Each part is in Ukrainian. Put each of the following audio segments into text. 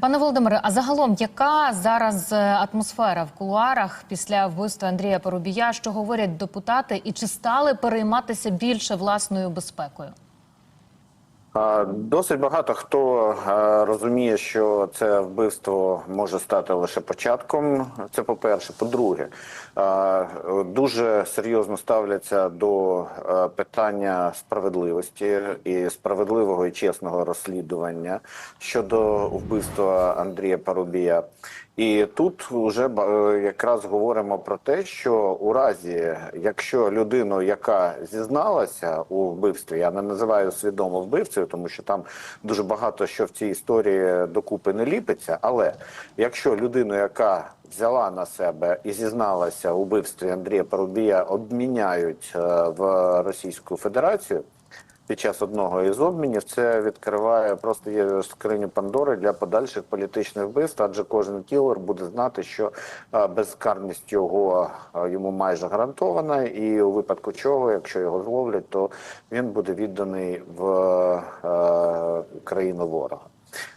Пане Володимире, а загалом яка зараз е, атмосфера в кулуарах після вбивства Андрія Порубія? Що говорять депутати, і чи стали перейматися більше власною безпекою? Досить багато хто розуміє, що це вбивство може стати лише початком. Це по-перше. По-друге, е, дуже серйозно ставляться до питання справедливості і справедливого і чесного розслідування щодо вбивства Андрія Парубія. І тут вже е, якраз говоримо про те, що у разі, якщо людину, яка зізналася у вбивстві, я не називаю свідомо вбивцею, тому що там дуже багато що в цій історії докупи не ліпиться. Але якщо людину, яка взяла на себе і зізналася у вбивстві Андрія Парубія, обміняють е, в Російську Федерацію під час одного із обмінів це відкриває просто є скриню Пандори для подальших політичних вбивств, адже кожен кілер буде знати, що е, безкарність його е, йому майже гарантована, і у випадку чого, якщо його зловлять, то він буде відданий в е, країну ворога.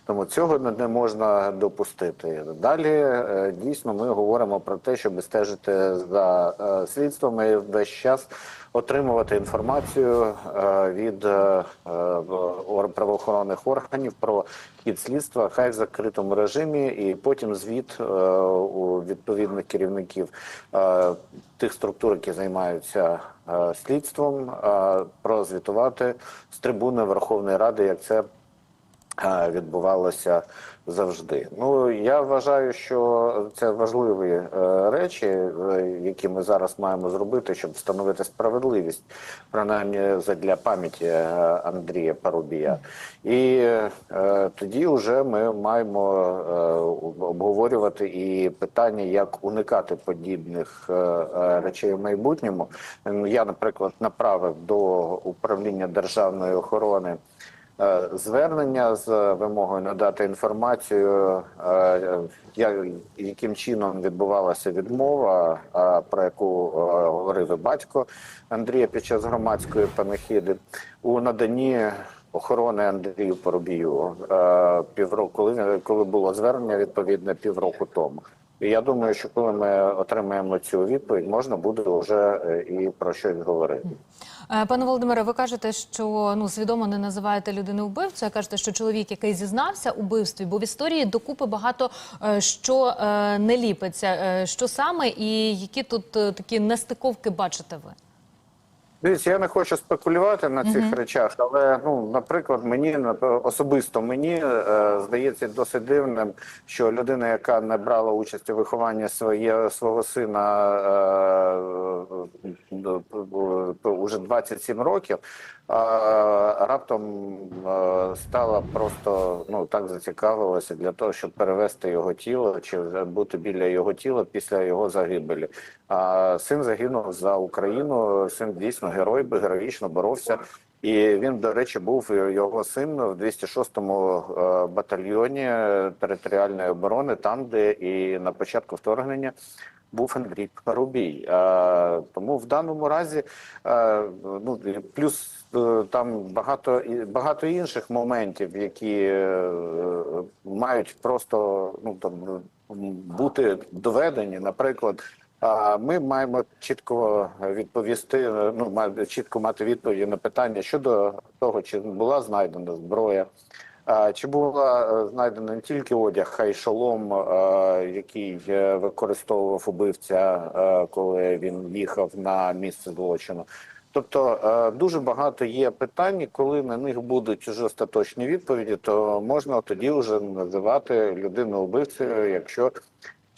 Тому цього не можна допустити. Далі е, дійсно ми говоримо про те, щоб стежити за е, слідством і весь час отримувати інформацію е, від правоохоронних органів про хід слідства, хай в закритому режимі, і потім звіт у відповідних керівників тих структур, які займаються слідством, прозвітувати з трибуни Верховної Ради, як це відбувалося завжди. Ну я вважаю, що це важливі е, речі, е, які ми зараз маємо зробити, щоб встановити справедливість, принаймні задля пам'яті е, Андрія Парубія. І е, тоді вже ми маємо е, обговорювати і питання, як уникати подібних е, е, речей в майбутньому. Я, наприклад, направив до управління державної охорони. Е, Звернення з вимогою надати інформацію, е, яким чином відбувалася відмова, про яку е, говорив батько Андрія під час громадської панахиди у наданні охорони Андрію Поробію півроку, коли, коли було звернення відповідне півроку тому. І я думаю, що коли ми отримаємо цю відповідь, можна буде вже і про щось говорити. Е, Пане Володимире, ви кажете, що ну свідомо не називаєте людину вбивцею. Кажете, що чоловік, який зізнався у вбивстві, бо в історії докупи багато е, що е, не ліпиться. Що саме і які тут такі нестиковки бачите ви? Дивіться, я не хочу спекулювати на цих речах, але ну, наприклад, мені особисто мені е, здається досить дивним, що людина, яка не брала участь у вихованні своє свого сина е, е, уже 27 років, е, раптом е, стала просто ну так зацікавилася для того, щоб перевести його тіло чи бути біля його тіла після його загибелі. А син загинув за Україну. Син дійсно герой, би героїчно боровся. І він, до речі, був його син в 206-му е, батальйоні територіальної оборони, там, де і на початку вторгнення був Андрій Парубій. Е, Тому в даному разі, е, ну плюс е, там багато багато інших моментів, які е, мають просто ну там бути доведені, наприклад. А ми маємо чітко відповісти. Ну чітко мати відповіді на питання щодо того, чи була знайдена зброя, чи була знайдено знайдена не тільки одяг, а й шолом, е, який е, використовував убивця, е, коли він їхав на місце злочину. Тобто е, дуже багато є питань, коли на них будуть вже остаточні відповіді, то можна тоді вже називати людину убивцею, якщо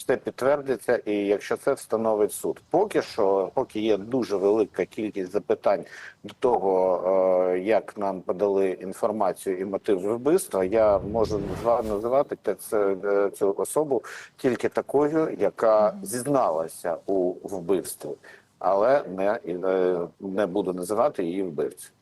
все підтвердиться, і якщо це встановить суд, поки що, поки є дуже велика кількість запитань до того, е, як нам подали інформацію і мотив вбивства, я можу називати це, е, цю особу тільки такою, яка зізналася у вбивстві, але не, е, не буду називати її вбивцем.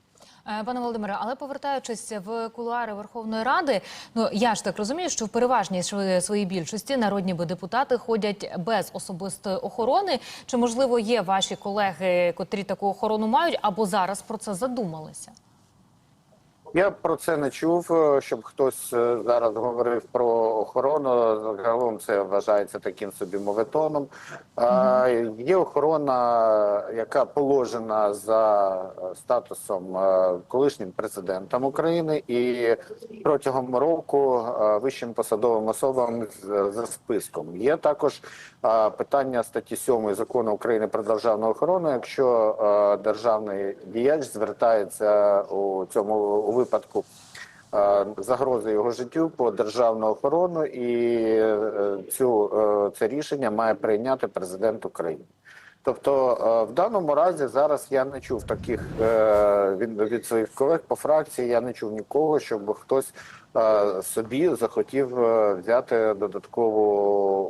Е, Пане Володимире, але повертаючись в кулуари Верховної Ради, ну я ж так розумію, що в переважній сво- своїй більшості народні депутати ходять без особистої охорони. Чи можливо є ваші колеги, котрі таку охорону мають, або зараз про це задумалися? Я про це не чув, е, щоб хтось е, зараз говорив про охорону. Загалом це вважається таким собі моветоном. А, Є охорона, яка положена за е, статусом колишнім президентом України, і протягом року вищим посадовим особам за списком. Є також питання статті 7 закону України про державну охорону. Якщо державний діяч звертається у цьому у випадку е, загрози його життю по державну охорону, і е, цю е, це рішення має прийняти президент України. Тобто, в даному разі зараз я не чув таких від, від своїх колег по фракції. Я не чув нікого, щоб хтось собі захотів взяти додаткову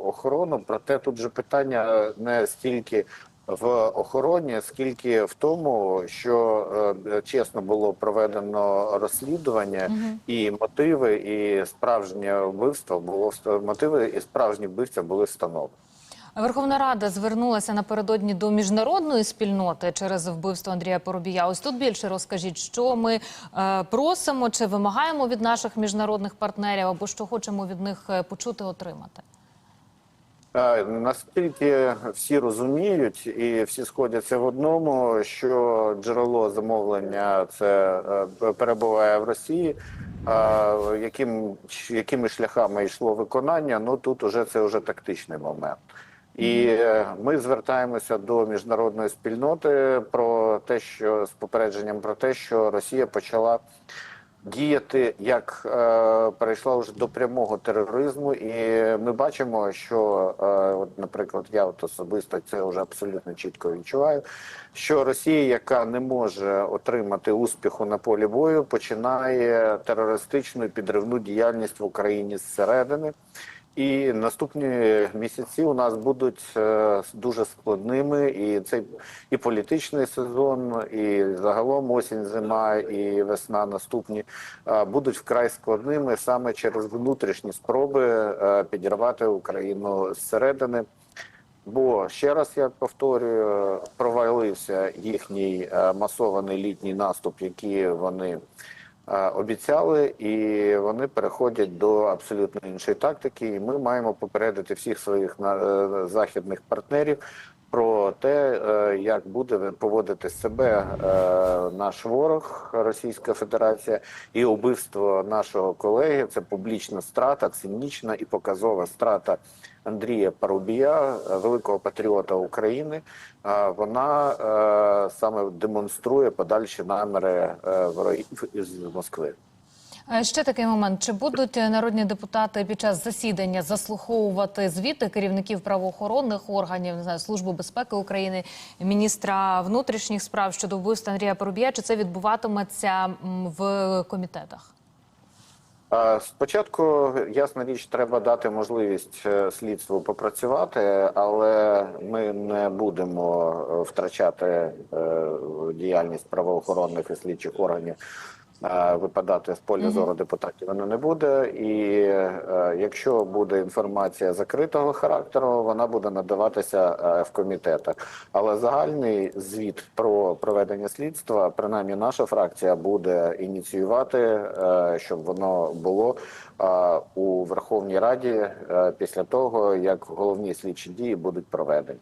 охорону. Проте тут же питання не стільки в охороні, скільки в тому, що е, чесно було проведено розслідування, і мотиви, і справжнє вбивство було мотиви, і справжні вбивця були встановлені. Верховна Рада звернулася напередодні до міжнародної спільноти через вбивство Андрія Поробія. Ось тут більше розкажіть, що ми е, просимо чи вимагаємо від наших міжнародних партнерів, або що хочемо від них е, почути, отримати. Наскільки всі розуміють і всі сходяться в одному, що джерело замовлення це е, перебуває в Росії. А яким якими шляхами йшло виконання? Ну тут уже це вже тактичний момент. І е, ми звертаємося до міжнародної спільноти про те, що з попередженням про те, що Росія почала діяти як е, перейшла вже до прямого тероризму, і ми бачимо, що, е, от, наприклад, я от особисто це вже абсолютно чітко відчуваю. Що Росія, яка не може отримати успіху на полі бою, починає терористичну підривну діяльність в Україні зсередини. І наступні місяці у нас будуть е, дуже складними, і цей і політичний сезон, і загалом осінь, зима і весна наступні е, будуть вкрай складними саме через внутрішні спроби е, підірвати Україну зсередини. Бо ще раз я повторюю, провалився їхній масований літній наступ, який вони обіцяли, і вони переходять до абсолютно іншої тактики. І ми маємо попередити всіх своїх е, західних партнерів про те, е, як буде поводити себе е, наш ворог Російська Федерація і убивство нашого колеги. Це публічна страта, цинічна і показова страта Андрія Парубія, е, великого патріота України. Е, Вона е, саме демонструє подальші наміри е, ворогів із Москви. Е, Ще такий момент: чи будуть народні депутати під час засідання заслуховувати звіти керівників правоохоронних органів, не знаю, служби безпеки України, міністра внутрішніх справ щодо вбивства Андрія Поробія? Чи це відбуватиметься в комітетах? Спочатку, ясна річ, треба дати можливість е, слідству попрацювати, але ми не будемо е, втрачати е, діяльність правоохоронних і слідчих органів. Е, Випадати з поля зору депутатів воно не буде, і е, якщо буде інформація закритого характеру, вона буде надаватися е, в комітетах. Але загальний звіт про проведення слідства, принаймні наша фракція буде ініціювати, е, щоб воно було е, у Верховній Раді е, після того, як головні слідчі дії будуть проведені.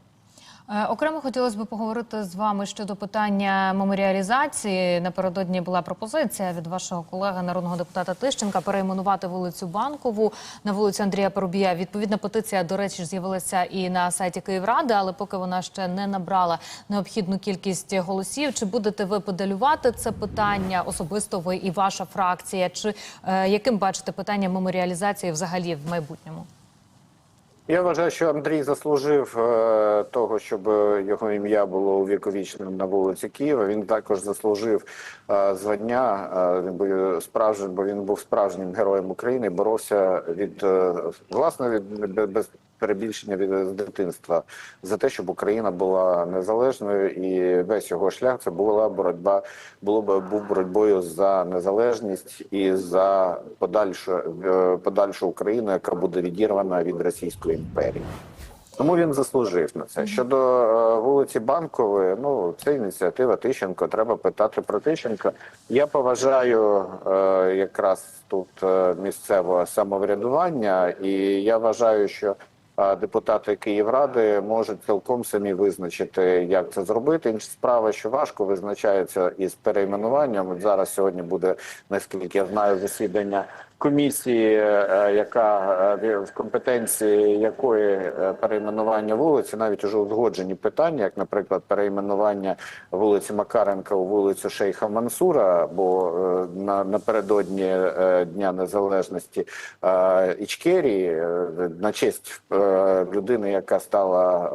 Е, Окремо хотілося б поговорити з вами щодо питання меморіалізації. Напередодні була пропозиція від вашого колеги, народного депутата Тищенка, перейменувати вулицю Банкову на вулицю Андрія Поробія. Відповідна петиція, до речі, з'явилася і на сайті Київради, але поки вона ще не набрала необхідну кількість голосів. Чи будете ви подалювати це питання особисто ви і ваша фракція? Чи е, яким бачите питання меморіалізації взагалі в майбутньому? Я вважаю, що Андрій заслужив е, того, щоб його ім'я було увіковічним на вулиці Києва. Він також заслужив е, звання. Е, він справжнім, бо він був справжнім героєм України. Боровся від е, власне від бе- без перебільшення від з дитинства за те, щоб Україна була незалежною, і весь його шлях це була боротьба, було б був боротьбою за незалежність і за подальшу е, подальшу Україну, яка буде відірвана від Російської імперії. Тому він заслужив на це. Щодо е, вулиці Банкової, ну це ініціатива Тищенко. Треба питати про Тищенка. Я поважаю е, якраз тут е, місцеве самоврядування, і я вважаю, що депутати Київради можуть цілком самі визначити, як це зробити. Інша справа, що важко визначається із перейменуванням. От зараз сьогодні буде, наскільки я знаю, засідання комісії, е, яка е, в компетенції якої е, перейменування вулиці, навіть уже узгоджені питання, як, наприклад, перейменування вулиці Макаренка у вулицю Шейха Мансура, бо е, на напередодні е, Дня Незалежності е, Ічкерії е, на честь е, людини, яка стала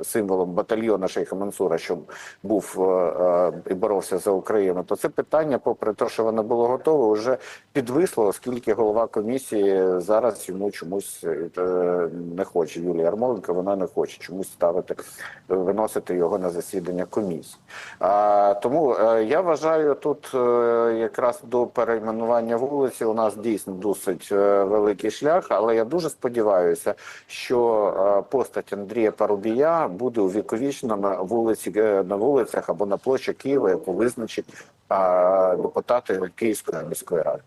е, символом батальйону Шейха Мансура, що був е, е, і боровся за Україну, то це питання, попри те, що воно було готове, вже підвисло, оскільки голова комісії зараз йому чомусь е, не хоче. Юлія Ярмоленко вона не хоче чомусь ставити, виносити його на засідання комісії. А, тому е, я вважаю тут е, якраз до перейменування вулиці у нас дійсно досить великий шлях, але я дуже сподіваюся, що постать Андрія Парубія буде увіковічена на вулиці на вулицях або на площі Києва, яку визначить депутати Київської міської ради.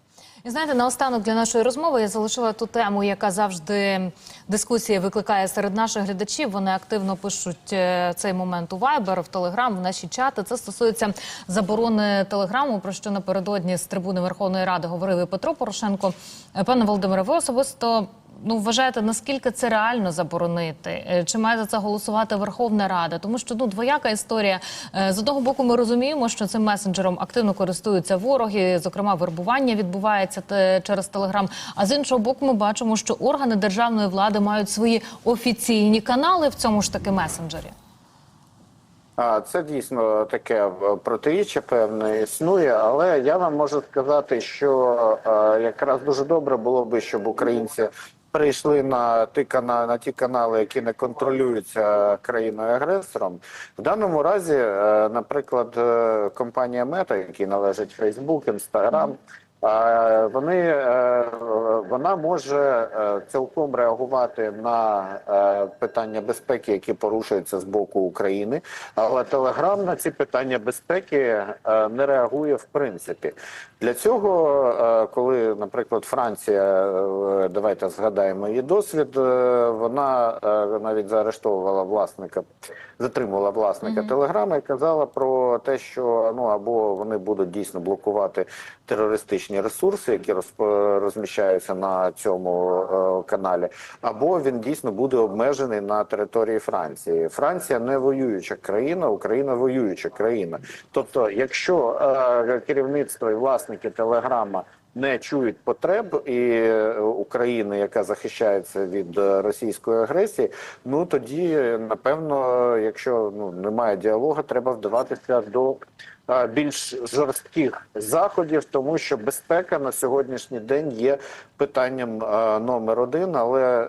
І знаєте, наостанок для нашої розмови я залишила ту тему, яка завжди дискусії викликає серед наших глядачів. Вони активно пишуть е, цей момент у Viber, в Telegram, в наші чати. Це стосується заборони телеграму, про що напередодні з трибуни Верховної Ради говорив і Петро Порошенко. Е, Пане Володимире, ви особисто. Ну, вважаєте, наскільки це реально заборонити? Е, Чи має за це голосувати Верховна Рада? Тому що ну двояка історія. Е, З одного боку, ми розуміємо, що цим месенджером активно користуються вороги, зокрема, вербування відбувається через телеграм. А з іншого боку, ми бачимо, що органи державної влади мають свої офіційні канали в цьому ж таки месенджері. Це дійсно таке е, протиріччя певне існує, але я вам можу сказати, що е, якраз дуже добре було би, щоб українці перейшли на ті канали, на ті канали, які не контролюються країною агресором. В даному разі, е, наприклад, е, компанія Мета, якій належить Facebook, Instagram, Вони е, вона може е, цілком реагувати на е, питання безпеки, які порушуються з боку України. Але Телеграм на ці питання безпеки е, не реагує в принципі. Для цього, е, коли, наприклад, Франція, е, давайте згадаємо її досвід, е, вона е, навіть заарештовувала власника, затримувала власника Телеграма і казала про те, що ну або вони будуть дійсно блокувати терористичні ресурси, які розміщаються на цьому е, каналі, або він дійсно буде обмежений на території Франції. Франція не воююча країна, Україна воююча країна. Тобто, якщо е, керівництво і власники Телеграма не чують потреб і е, України, яка захищається від російської агресії, ну тоді напевно, якщо ну немає діалогу, треба вдаватися до більш жорстких заходів, тому що безпека на сьогоднішній день є питанням е, номер один, але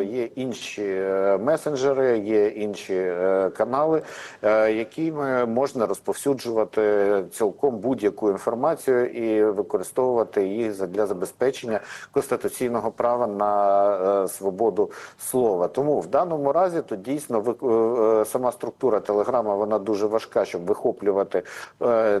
е, є інші е, месенджери, є інші е, канали, е, якими можна розповсюджувати цілком будь-яку інформацію і використовувати їх для забезпечення конституційного права на е, свободу слова. Тому в даному разі то дійсно е, сама структура телеграма вона дуже важка, щоб вихоплювати е,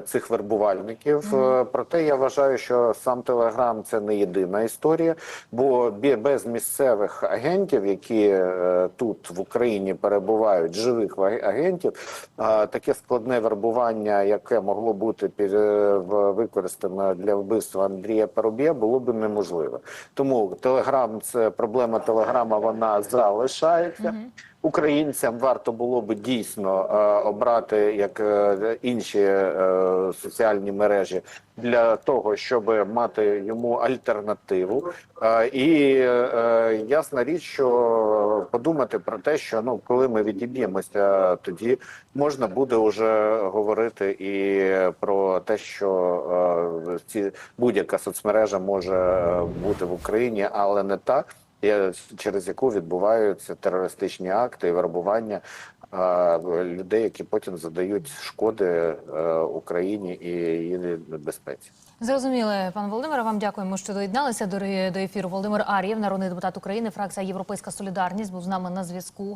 цих вербувальників. Е, Проте я вважаю, що сам телеграм це не єдина історія, бо без місцевих агентів, які е, тут в Україні перебувають, живих агентів, е, таке складне вербування, яке могло бути під, е, використане для вбивства Андрія Парубія, було б неможливо. Тому телеграм це проблема телеграма, вона залишається. Українцям варто було би дійсно е, обрати як е, інші е, соціальні мережі для того, щоб мати йому альтернативу. Е, і е, ясна річ, що подумати про те, що ну коли ми відіб'ємося, тоді можна буде вже говорити і про те, що е, ці будь-яка соцмережа може бути в Україні, але не так через яку відбуваються терористичні акти і вербування людей, які потім задають шкоди е, Україні і її безпеці. Зрозуміли, пане Володимир. Вам дякуємо, що доєдналися до ефіру. Володимир Ар'єв, народний депутат України, фракція Європейська Солідарність, був з нами на зв'язку.